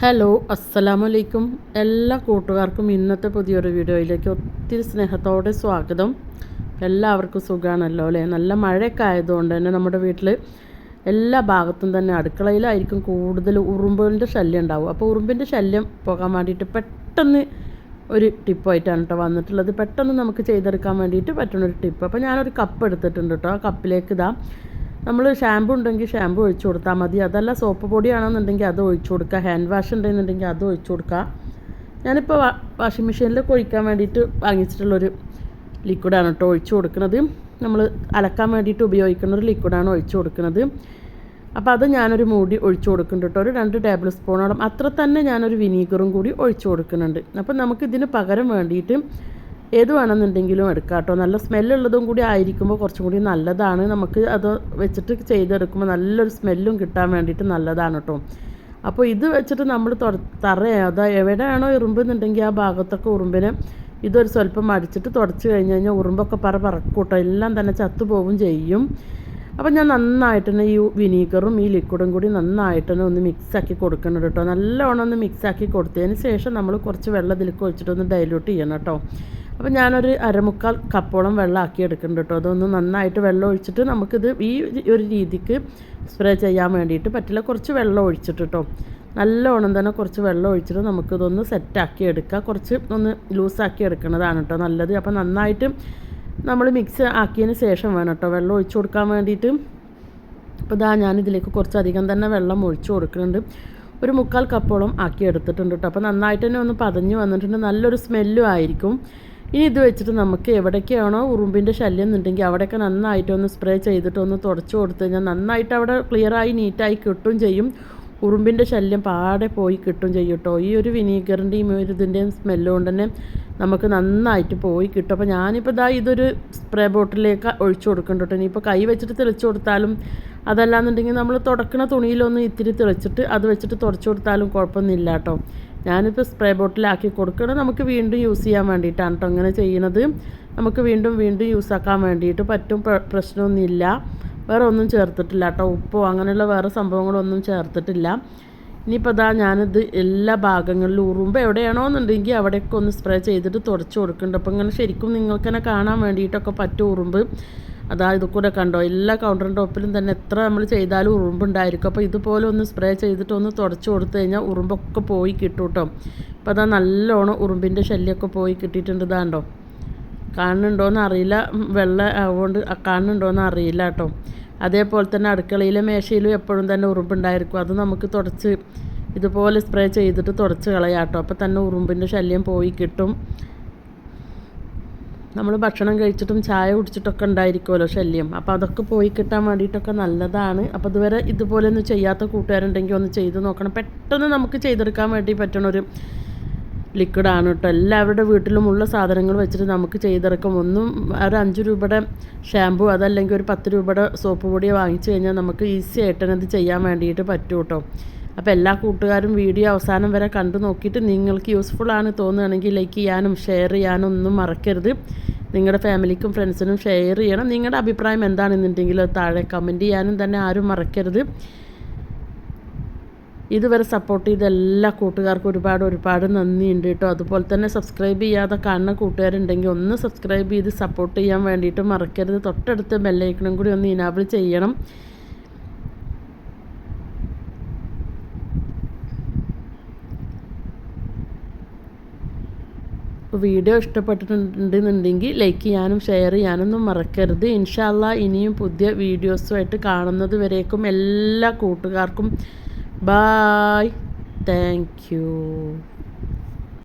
Hello അസ്സലാമലൈക്കും. എല്ലാ കൂട്ടുകാർക്കും ഇന്നത്തെ പുതിയൊരു വീഡിയോയിലേക്ക് ഒത്തിരി സ്നേഹത്തോടെ സ്വാഗതം. എല്ലാവർക്കും സുഖമാണല്ലോ അല്ലേ? നല്ല മഴയൊക്കെ ആയതുകൊണ്ട് തന്നെ നമ്മുടെ വീട്ടിൽ എല്ലാ ഭാഗത്തും തന്നെ അടുക്കളയിലായിരിക്കും കൂടുതൽ ഉറുമ്പിന്റെ ശല്യം ഉണ്ടാവും അപ്പോൾ ഉറുമ്പിന്റെ ശല്യം പോകാൻ വേണ്ടിയിട്ട് പെട്ടെന്ന് ഒരു ടിപ്പായിട്ടാണ് കേട്ടോ വന്നിട്ടുള്ളത്. പെട്ടെന്ന് നമുക്ക് ചെയ്തെടുക്കാൻ വേണ്ടിയിട്ട് പറ്റുന്നൊരു ടിപ്പ്. അപ്പോൾ ഞാനൊരു കപ്പ് എടുത്തിട്ടുണ്ട് കേട്ടോ. ആ കപ്പിലേക്ക് ഇതാ നമ്മൾ ഷാമ്പു ഉണ്ടെങ്കിൽ ഷാമ്പു ഒഴിച്ചു കൊടുത്താൽ മതി. അതല്ല സോപ്പ് പൊടിയാണെന്നുണ്ടെങ്കിൽ അത് ഒഴിച്ചു കൊടുക്കുക. ഹാൻഡ് വാഷ് ഉണ്ടെന്നുണ്ടെങ്കിൽ അത് ഒഴിച്ചു കൊടുക്കുക. ഞാനിപ്പോൾ വാഷിംഗ് മെഷീനിൽ ഒഴിക്കാൻ വേണ്ടിയിട്ട് വാങ്ങിച്ചിട്ടുള്ളൊരു ലിക്വിഡാണ് കേട്ടോ ഒഴിച്ചു കൊടുക്കുന്നത് നമ്മൾ അലക്കാൻ വേണ്ടിയിട്ട് ഉപയോഗിക്കുന്ന ഒരു ലിക്വിഡാണ് ഒഴിച്ചു കൊടുക്കുന്നത് അപ്പോൾ അത് ഞാനൊരു മൂടി ഒഴിച്ചു കൊടുക്കുന്നുണ്ട് കേട്ടോ ഒരു രണ്ട് ടേബിൾ സ്പൂണോളം അത്ര തന്നെ ഞാനൊരു വിനീഗറും കൂടി ഒഴിച്ചു കൊടുക്കുന്നുണ്ട്. അപ്പോൾ നമുക്ക് ഇതിന് പകരം വേണ്ടിയിട്ട് ഏത് വേണമെന്നുണ്ടെങ്കിലും എടുക്കാം കേട്ടോ നല്ല സ്മെല്ലുള്ളതും കൂടി ആയിരിക്കുമ്പോൾ കുറച്ചും കൂടി നല്ലതാണ്. നമുക്ക് അത് വെച്ചിട്ട് ചെയ്തെടുക്കുമ്പോൾ നല്ലൊരു സ്മെല്ലും കിട്ടാൻ വേണ്ടിയിട്ട് നല്ലതാണ് കേട്ടോ അപ്പോൾ ഇത് വെച്ചിട്ട് നമ്മൾ തറയാം അത് എവിടെയാണോ എന്നുണ്ടെങ്കിൽ ആ ഭാഗത്തൊക്കെ ഉറുമ്പിനെ ഇതൊരു സ്വല്പം അടിച്ചിട്ട് തുടച്ച് കഴിഞ്ഞ് കഴിഞ്ഞാൽ ഉറുമ്പൊക്കെ പറ പറക്കൂട്ടോ. എല്ലാം തന്നെ ചത്തുപോകും ചെയ്യും. അപ്പോൾ ഞാൻ നന്നായിട്ട് തന്നെ ഈ വിനീഗറും ഈ ലിക്വിഡും കൂടി നന്നായിട്ട് തന്നെ ഒന്ന് മിക്സാക്കി കൊടുക്കണം കേട്ടോ നല്ലോണം ഒന്ന് മിക്സാക്കി കൊടുത്തതിന് ശേഷം നമ്മൾ കുറച്ച് വെള്ളം ഇതിലേക്ക് ഒഴിച്ചിട്ടൊന്ന് ഡൈല്യൂട്ട് ചെയ്യണം കേട്ടോ അപ്പോൾ ഞാനൊരു അരമുക്കാൽ കപ്പോളം വെള്ളം ആക്കി എടുക്കുന്നുണ്ട് കേട്ടോ. അതൊന്ന് നന്നായിട്ട് വെള്ളം ഒഴിച്ചിട്ട് നമുക്കിത് ഈ ഒരു രീതിക്ക് സ്പ്രേ ചെയ്യാൻ വേണ്ടിയിട്ട് പറ്റില്ല. കുറച്ച് വെള്ളം ഒഴിച്ചിട്ട് കേട്ടോ. നല്ലോണം തന്നെ കുറച്ച് വെള്ളം ഒഴിച്ചിട്ട് നമുക്കിതൊന്ന് സെറ്റാക്കി എടുക്കുക കുറച്ച് ഒന്ന് ലൂസാക്കി എടുക്കുന്നതാണ് കേട്ടോ നല്ലത്. അപ്പോൾ നന്നായിട്ട് നമ്മൾ മിക്സ് ആക്കിയതിന് ശേഷം വേണം കേട്ടോ വെള്ളം ഒഴിച്ചു കൊടുക്കാൻ വേണ്ടിയിട്ട്. അപ്പോൾ ഇതാ ഞാനിതിലേക്ക് കുറച്ചധികം തന്നെ വെള്ളം ഒഴിച്ചു കൊടുക്കുന്നുണ്ട്. ഒരു മുക്കാൽ കപ്പോളം ആക്കി എടുത്തിട്ടുണ്ട് കേട്ടോ. അപ്പോൾ നന്നായിട്ട് തന്നെ ഒന്ന് പതഞ്ഞ് വന്നിട്ടുണ്ട്. നല്ലൊരു സ്മെല്ലും ആയിരിക്കും. ഇനി ഇത് വെച്ചിട്ട് നമുക്ക് എവിടേക്കാണോ ഉറുമ്പിന്റെ ശല്യം എന്നുണ്ടെങ്കിൽ അവിടെയൊക്കെ നന്നായിട്ട് ഒന്ന് സ്പ്രേ ചെയ്തിട്ട് ഒന്ന് തുടച്ചു കൊടുത്തു കഴിഞ്ഞാൽ നന്നായിട്ട് അവിടെ ക്ലിയറായി നീറ്റായി കിട്ടും ചെയ്യും. ഉറുമ്പിന്റെ ശല്യം പാടെ പോയി കിട്ടും ചെയ്യും കേട്ടോ. ഈ ഒരു വിനീഗറിന്റെയും ഒരു ഇതിന്റെയും സ്മെല്ല് കൊണ്ട് തന്നെ നമുക്ക് നന്നായിട്ട് പോയി കിട്ടും. അപ്പോൾ ഞാനിപ്പോൾ ഇതാ ഇതൊരു സ്പ്രേ ബോട്ടിലേക്ക് ഒഴിച്ചു കൊടുക്കുന്നുണ്ട് കേട്ടോ. ഇനിയിപ്പോൾ കൈ വെച്ചിട്ട് തെളിച്ചു കൊടുത്താലും അതല്ലാന്നുണ്ടെങ്കിൽ നമ്മൾ തുടക്കണ തുണിയിലൊന്ന് ഇത്തിരി തെളിച്ചിട്ട് അത് വെച്ചിട്ട് തുടച്ചു കൊടുത്താലും കുഴപ്പമൊന്നുമില്ല കേട്ടോ. ഞാനിപ്പോൾ സ്പ്രേ ബോട്ടിലാക്കി കൊടുക്കണം. നമുക്ക് വീണ്ടും യൂസ് ചെയ്യാൻ വേണ്ടിയിട്ടാണ് കേട്ടോ അങ്ങനെ ചെയ്യുന്നത് നമുക്ക് വീണ്ടും വീണ്ടും യൂസ് ആക്കാൻ വേണ്ടിയിട്ട് പറ്റും. പ്രശ്നമൊന്നുമില്ല. വേറെ ഒന്നും ചേർത്തിട്ടില്ല കേട്ടോ. ഉപ്പോ അങ്ങനെയുള്ള വേറെ സംഭവങ്ങളൊന്നും ചേർത്തിട്ടില്ല. ഇനിയിപ്പോൾ ഇതാ ഞാനിത് എല്ലാ ഭാഗങ്ങളിലും ഉറുമ്പ് എവിടെയാണോ എന്നുണ്ടെങ്കിൽ അവിടെയൊക്കെ ഒന്ന് സ്പ്രേ ചെയ്തിട്ട് തുടച്ച് കൊടുക്കുന്നുണ്ട്. അപ്പോൾ ഇങ്ങനെ ശരിക്കും നിങ്ങൾക്ക് തന്നെ കാണാൻ വേണ്ടിയിട്ടൊക്കെ പറ്റും ഉറുമ്പ്. അതാ ഇത് കണ്ടോ? എല്ലാ കൗണ്ടർ ടോപ്പിലും തന്നെ എത്ര നമ്മൾ ചെയ്താലും ഉറുമ്പുണ്ടായിരിക്കും. അപ്പോൾ ഇതുപോലെ ഒന്ന് സ്പ്രേ ചെയ്തിട്ട് ഒന്ന് തുടച്ച് കൊടുത്തു കഴിഞ്ഞാൽ ഉറുമ്പൊക്കെ പോയി കിട്ടും കേട്ടോ അപ്പോൾ അതാ നല്ലോണം ഉറുമ്പിന്റെ ശല്യമൊക്കെ പോയി കിട്ടിയിട്ടുണ്ട് ഇതാണ്ടോ കാണുന്നുണ്ടോയെന്ന് അറിയില്ല. വെള്ള ആവുകൊണ്ട് കാണുന്നുണ്ടോയെന്ന് അറിയില്ല കേട്ടോ. അതേപോലെ തന്നെ അടുക്കളയിലെ മേശയിലും എപ്പോഴും തന്നെ ഉറുമ്പുണ്ടായിരിക്കും. അത് നമുക്ക് തുടച്ച് ഇതുപോലെ സ്പ്രേ ചെയ്തിട്ട് തുടച്ച് കളയാം കേട്ടോ അപ്പോൾ തന്നെ ഉറുമ്പിന്റെ ശല്യം പോയി കിട്ടും. നമ്മൾ ഭക്ഷണം കഴിച്ചിട്ടും ചായ കുടിച്ചിട്ടൊക്കെ ഉണ്ടായിരിക്കുമല്ലോ ശല്യം. അപ്പോൾ അതൊക്കെ പോയി കിട്ടാൻ വേണ്ടിയിട്ടൊക്കെ നല്ലതാണ്. അപ്പോൾ ഇതുവരെ ഇതുപോലെ ഒന്നും ചെയ്യാത്ത കൂട്ടുകാരുണ്ടെങ്കിൽ ഒന്ന് ചെയ്ത് നോക്കണം. പെട്ടെന്ന് നമുക്ക് ചെയ്തെടുക്കാൻ വേണ്ടി പറ്റണ ഒരു ലിക്വിഡാണ് കേട്ടോ. എല്ലാവരുടെ വീട്ടിലുമുള്ള സാധനങ്ങൾ വെച്ചിട്ട് നമുക്ക് ചെയ്തെടുക്കാം. ഒന്നും ഒരു അഞ്ച് രൂപയുടെ ഷാമ്പു അതല്ലെങ്കിൽ ഒരു പത്ത് രൂപയുടെ സോപ്പ് പൊടി വാങ്ങിച്ചു കഴിഞ്ഞാൽ നമുക്ക് ഈസി ആയിട്ട് ഇത് ചെയ്യാൻ വേണ്ടിയിട്ട് പറ്റും കേട്ടോ. അപ്പോൾ എല്ലാ കൂട്ടുകാരും വീഡിയോ അവസാനം വരെ കണ്ടു നോക്കിയിട്ട് നിങ്ങൾക്ക് യൂസ്ഫുൾ ആണ് തോന്നുകയാണെങ്കിൽ ലൈക്ക് ചെയ്യാനും ഷെയർ ചെയ്യാനും ഒന്നും മറക്കരുത്. നിങ്ങളുടെ ഫാമിലിക്കും ഫ്രണ്ട്സിനും ഷെയർ ചെയ്യണം. നിങ്ങളുടെ അഭിപ്രായം എന്താണെന്നുണ്ടെങ്കിൽ താഴെ കമന്റ് ചെയ്യാനും തന്നെ ആരും മറക്കരുത്. ഇതുവരെ സപ്പോർട്ട് ചെയ്ത എല്ലാ കൂട്ടുകാർക്കും ഒരുപാട് ഒരുപാട് നന്ദിയുണ്ട് കേട്ടോ. അതുപോലെ തന്നെ സബ്സ്ക്രൈബ് ചെയ്യാതെ കാണുന്ന കൂട്ടുകാരുണ്ടെങ്കിൽ ഒന്ന് സബ്സ്ക്രൈബ് ചെയ്ത് സപ്പോർട്ട് ചെയ്യാൻ വേണ്ടിയിട്ട് മറക്കരുത്. തൊട്ടടുത്ത് ബെല്ലൈക്കണം കൂടി ഒന്ന് ഇനാബിൾ ചെയ്യണം. വീഡിയോ ഇഷ്ടപ്പെട്ടിട്ടുണ്ടെന്നുണ്ടെങ്കിൽ ലൈക്ക് ചെയ്യാനും ഷെയർ ചെയ്യാനൊന്നും മറക്കരുത്. ഇൻഷാല്ല ഇനിയും പുതിയ വീഡിയോസുമായിട്ട് കാണുന്നത് വരേക്കും എല്ലാ കൂട്ടുകാർക്കും. Bye thank